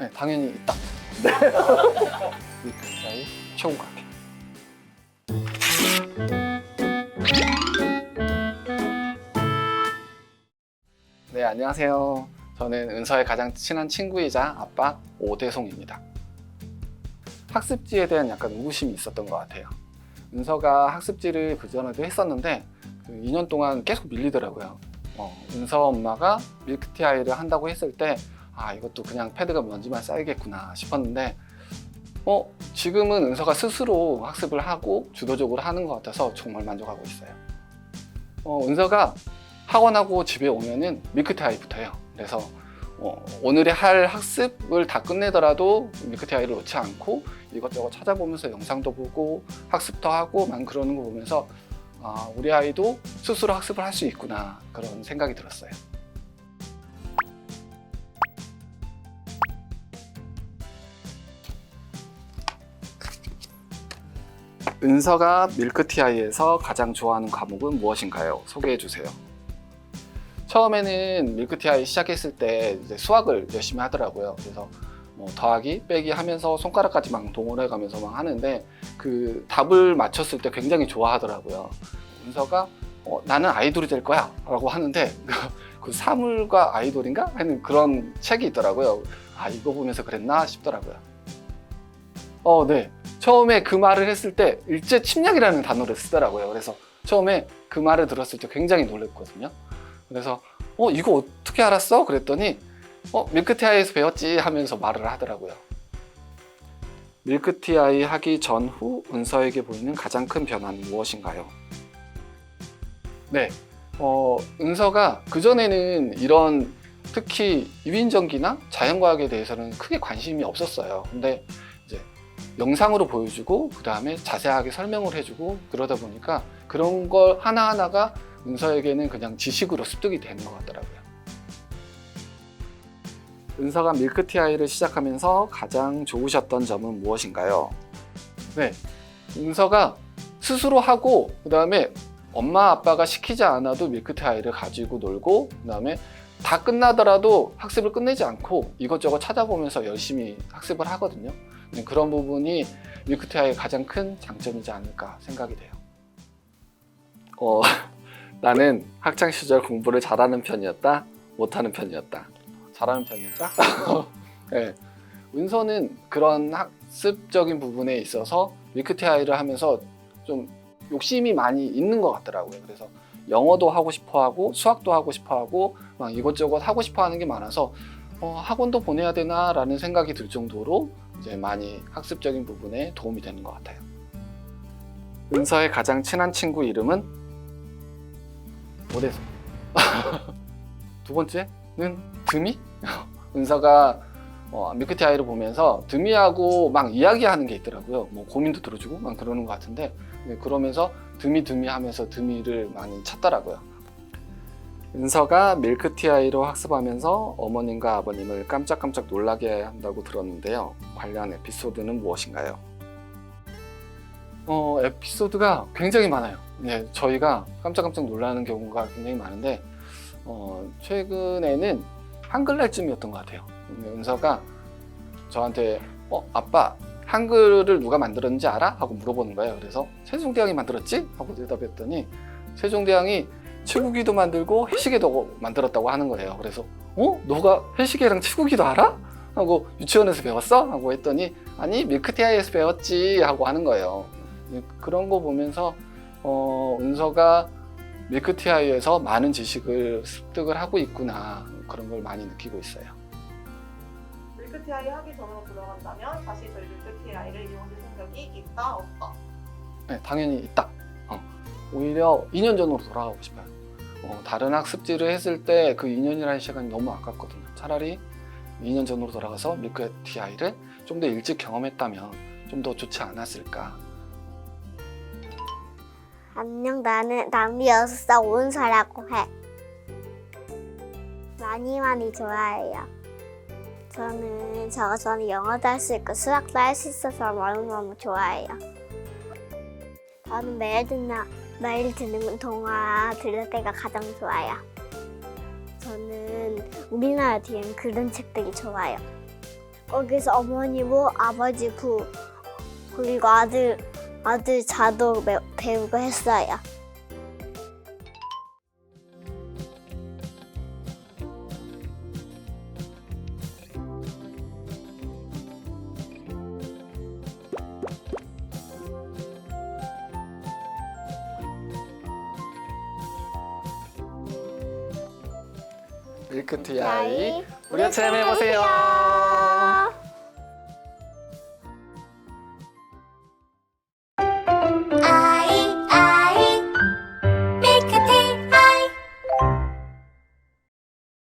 네, 당연히 있다. 네. 미크티아이 최고가게. 네, 안녕하세요. 저는 은서의 가장 친한 친구이자 아빠 오대송입니다. 학습지에 대한 약간 의구심이 있었던 것 같아요. 은서가 학습지를 그전에도 했었는데 그 2년 동안 계속 밀리더라고요. 어, 은서 엄마가 밀크티 아이를 한다고 했을 때 아 이것도 그냥 패드가 먼지만 쌓이겠구나 싶었는데 어 지금은 은서가 스스로 학습을 하고 주도적으로 하는 것 같아서 정말 만족하고 있어요. 어, 은서가 학원하고 집에 오면은 밀크티 아이부터요. 그래서 어, 오늘의 할 학습을 다 끝내더라도 밀크티 아이를 놓지 않고 이것저것 찾아보면서 영상도 보고 학습도 하고 만 그러는 거 보면서 아, 우리 아이도 스스로 학습을 할 수 있구나 그런 생각이 들었어요. 은서가 밀크티아이에서 가장 좋아하는 과목은 무엇인가요? 소개해 주세요. 처음에는 밀크티아이 시작했을 때 이제 수학을 열심히 하더라고요. 그래서 뭐 더하기, 빼기 하면서 손가락까지 막 동원해 가면서 막 하는데 그 답을 맞췄을 때 굉장히 좋아하더라고요. 은서가 어, 나는 아이돌이 될 거야 라고 하는데 그 사물과 아이돌인가 하는 그런 책이 있더라고요. 아 이거 보면서 그랬나 싶더라고요. 어, 네. 처음에 그 말을 했을 때 일제 침략이라는 단어를 쓰더라고요. 그래서 처음에 그 말을 들었을 때 굉장히 놀랐거든요. 그래서 어 이거 어떻게 알았어? 그랬더니 어 밀크티아이에서 배웠지 하면서 말을 하더라고요. 밀크티아이 하기 전후 은서에게 보이는 가장 큰 변화는 무엇인가요? 네, 어, 은서가 그전에는 이런 특히 유인전기나 자연과학에 대해서는 크게 관심이 없었어요. 근데 영상으로 보여주고 그 다음에 자세하게 설명을 해주고 그러다 보니까 그런 걸 하나하나가 은서에게는 그냥 지식으로 습득이 되는 것 같더라고요. 은서가 밀크티아이를 시작하면서 가장 좋으셨던 점은 무엇인가요? 네, 은서가 스스로 하고 그 다음에 엄마 아빠가 시키지 않아도 밀크티아이를 가지고 놀고 그 다음에 다 끝나더라도 학습을 끝내지 않고 이것저것 찾아보면서 열심히 학습을 하거든요. 네, 그런 부분이 밀크티아이의 가장 큰 장점이지 않을까 생각이 돼요. 어, 나는 학창 시절 공부를 잘하는 편이었다, 못하는 편이었다. 잘하는 편이었다. 네. 은서는 그런 학습적인 부분에 있어서 밀크티아이를 하면서 좀 욕심이 많이 있는 것 같더라고요. 그래서 영어도 하고 싶어 하고 수학도 하고 싶어 하고 막 이것저것 하고 싶어 하는 게 많아서 어, 학원도 보내야 되나라는 생각이 들 정도로 이제 많이 학습적인 부분에 도움이 되는 것 같아요. 은서의 가장 친한 친구 이름은 오대성. 두 번째는 드미. 은서가 어, 아이를 보면서 드미하고 막 이야기하는 게 있더라고요. 뭐 고민도 들어주고 막 그러는 것 같은데 네, 그러면서 드미 드미 하면서 드미를 많이 찾더라고요. 은서가 밀크티 아이로 학습하면서 어머님과 아버님을 깜짝깜짝 놀라게 한다고 들었는데요. 관련 에피소드는 무엇인가요? 어, 에피소드가 굉장히 많아요. 네, 저희가 깜짝깜짝 놀라는 경우가 굉장히 많은데 어, 최근에는 한글날쯤이었던 것 같아요. 은서가 저한테 어 아빠 한글을 누가 만들었는지 알아? 하고 물어보는 거예요. 그래서 세종대왕이 만들었지? 하고 대답했더니 세종대왕이 치구기도 만들고 해시계도 만들었다고 하는 거예요. 그래서 어? 너가 해시계랑 치구기도 알아? 하고 유치원에서 배웠어? 하고 했더니 아니 밀크티아이에서 배웠지 하고 하는 거예요. 그런 거 보면서 어, 은서가 밀크티아이에서 많은 지식을 습득을 하고 있구나 그런 걸 많이 느끼고 있어요. 밀크티아이 하기 전으로 돌아간다면 다시 저희 밀크티아이를 이용할 생각이 있다 없다. 네, 당연히 있다. 어, 오히려 2년 전으로 돌아가고 싶어요. 어, 다른 학습지를 했을 때 그 2년이라는 시간이 너무 아깝거든요. 차라리 2년 전으로 돌아가서 밀크티아이를 좀 더 일찍 경험했다면 좀 더 좋지 않았을까. 안녕, 나는 6살 온서라고 해. 많이 많이 좋아해요. 저는 저가 저는 영어도 할 수 있고 수학도 할 수 있어서 너무너무 좋아해요. 저는 매일 듣는, 말 듣는 동화 들을 때가 가장 좋아요. 저는 우리나라 뒤엔 그런 책들이 좋아요. 거기서 어머니부, 아버지부, 그리고 아들 아들 자도 배우고 했어요. 밀크티 아이 우리 참여해보세요.